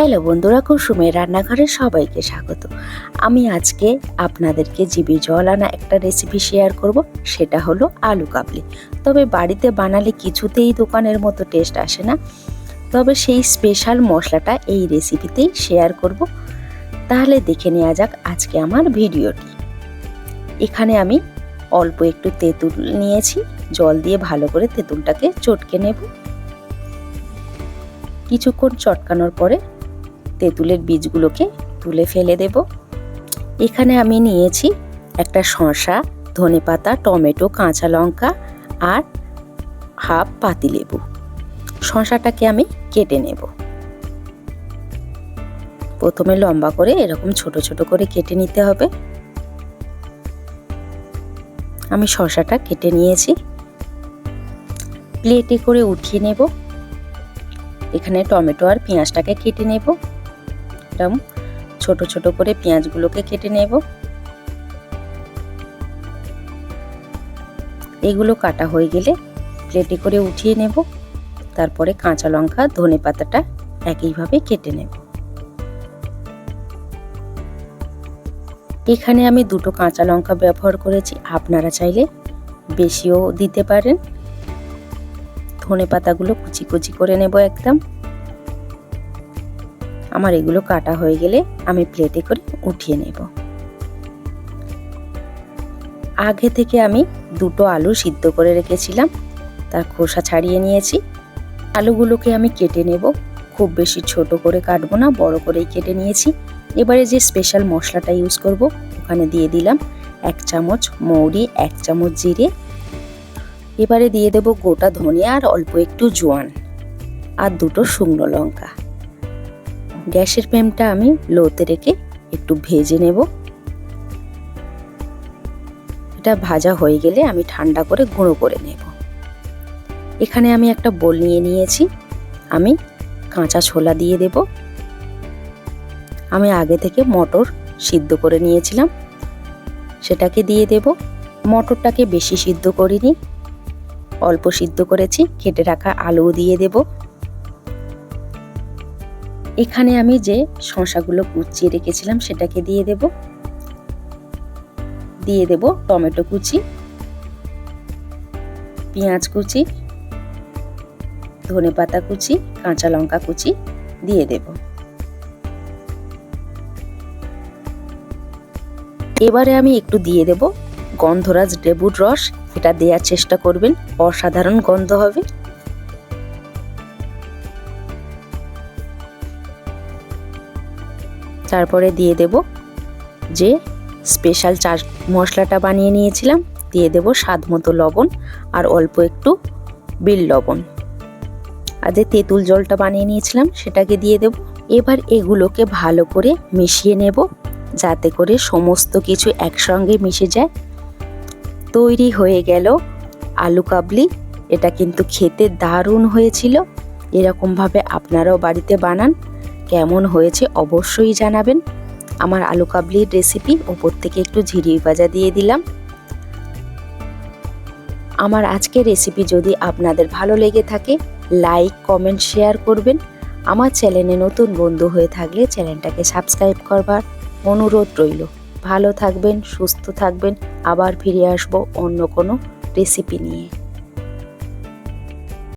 Hello বন্ধুরা, কুসুমের রান্নাঘরে সবাইকে স্বাগত। আমি আজকে আপনাদেরকে জিবি জল আনা একটা রেসিপি শেয়ার করব, সেটা হলো আলু কাবলি। তবে বাড়িতে বানালে কিছুতেই দোকানের মতো টেস্ট আসে না। তবে সেই স্পেশাল মশলাটা এই রেসিপিতেই শেয়ার করব। তাহলে দেখে নেওয়া যাক আজকে আমার ভিডিওটি। এখানে আমি অল্প একটু তেঁতুল নিয়েছি, জল দিয়ে ভালো করে তেঁতুলটাকে চটকে নেব। কিছুক্ষণ চটকানোর পরে তেঁতুলের বীজগুলোকে তুলে ফেলে দেব। এখানে আমি নিয়েছি একটা শসা, ধনেপাতা, টমেটো, কাঁচা লঙ্কা আর হাফ পাতিলেবু। শসাটাকে আমি কেটে নেব। প্রথমে লম্বা করে এরকম ছোট ছোট করে কেটে নিতে হবে। আমি শসাটা কেটে নিয়েছি। প্লেটে করে উঠিয়ে নেব। এখানে টমেটো আর পেঁয়াজটাকে কেটে নেব। এরকম ছোট ছোট করে পেঁয়াজগুলোকে কেটে নেব। এগুলো কাটা হয়ে গেলে প্লেটে করে উঠিয়ে নেব। তারপরে কাঁচা লঙ্কা, ধনে পাতাটা একইভাবে কেটে নেব। এখানে আমি দুটো কাঁচা লঙ্কা ব্যবহার করেছি। আপনারা চাইলে বেশিও দিতে পারেন। ধনে পাতাগুলো কুচি কুচি করে নেব একদম। আমার এগুলো কাটা হয়ে গেলে আমি প্লেটে করে উঠিয়ে নেব। আগে থেকে আমি দুটো আলু সিদ্ধ করে রেখেছিলাম, তার খোসা ছাড়িয়ে নিয়েছি। আলুগুলোকে আমি কেটে নেব, খুব বেশি ছোট করে কাটবো না, বড় করেই কেটে নিয়েছি। এবারে যে স্পেশাল মশলাটা ইউজ করব, ওখানে দিয়ে দিলাম এক চামচ মৌরি, এক চামচ জিরে। এবারে দিয়ে দেব গোটা ধনিয়া আর অল্প একটু জোয়ান আর দুটো শুকনো লঙ্কা। গ্যাসের ফ্লেমটা আমি লোতে রেখে একটু ভেজে নেব। এটা ভাজা হয়ে গেলে আমি ঠান্ডা করে গুঁড়ো করে নেব। এখানে আমি একটা বোল নিয়ে নিয়েছি। আমি কাঁচা ছোলা দিয়ে দেব। আমি আগে থেকে মটর সিদ্ধ করে নিয়েছিলাম। সেটাকে দিয়ে দেব। মটরটাকে বেশি সিদ্ধ করিনি। অল্প সিদ্ধ করেছি। কেটে রাখা আলু দিয়ে দেব। এখানে আমি যে শশাগুলো কুচিয়ে রেখেছিলাম সেটাকে দিয়ে দেব। দিয়ে দেব টমেটো কুচি, পেঁয়াজ কুচি, ধনে পাতা কুচি, কাঁচা লঙ্কা কুচি দিয়ে দেব। এবারে আমি একটু দিয়ে দেব। গন্ধরাজ লেবুর রস, এটা দেওয়ার চেষ্টা করবেন, অসাধারণ গন্ধ হবে। তারপরে দিয়ে দেব যে স্পেশাল চাট মশলাটা বানিয়ে নিয়েছিলাম, দিয়ে দেব স্বাদ মতো লবণ আর অল্প একটু বিল লবণ। আর যে তেঁতুল জলটা বানিয়ে নিয়েছিলাম, সেটাকে দিয়ে দেব। এবার এগুলোকে ভালো করে মিশিয়ে নেব, যাতে করে সমস্ত কিছু একসঙ্গে মিশে যায়। তৈরি হয়ে গেল আলু কাবলি। এটা কিন্তু খেতে দারুণ হয়েছিল। এরকমভাবে আপনারাও বাড়িতে বানান। কেমন হয়েছে অবশ্যই জানাবেন। আমার আলু কাবলির রেসিপি ওপর থেকে একটু ঝিরি ভাজা দিয়ে দিলাম। আমার আজকের রেসিপি যদি আপনাদের ভালো লেগে থাকে লাইক কমেন্ট শেয়ার করবেন। আমার চ্যানেলে নতুন বন্ধু হয়ে থাকলে চ্যানেলটাকে সাবস্ক্রাইব করবার অনুরোধ রইল। ভালো থাকবেন, সুস্থ থাকবেন। আবার ফিরে আসব অন্য কোনো রেসিপি নিয়ে।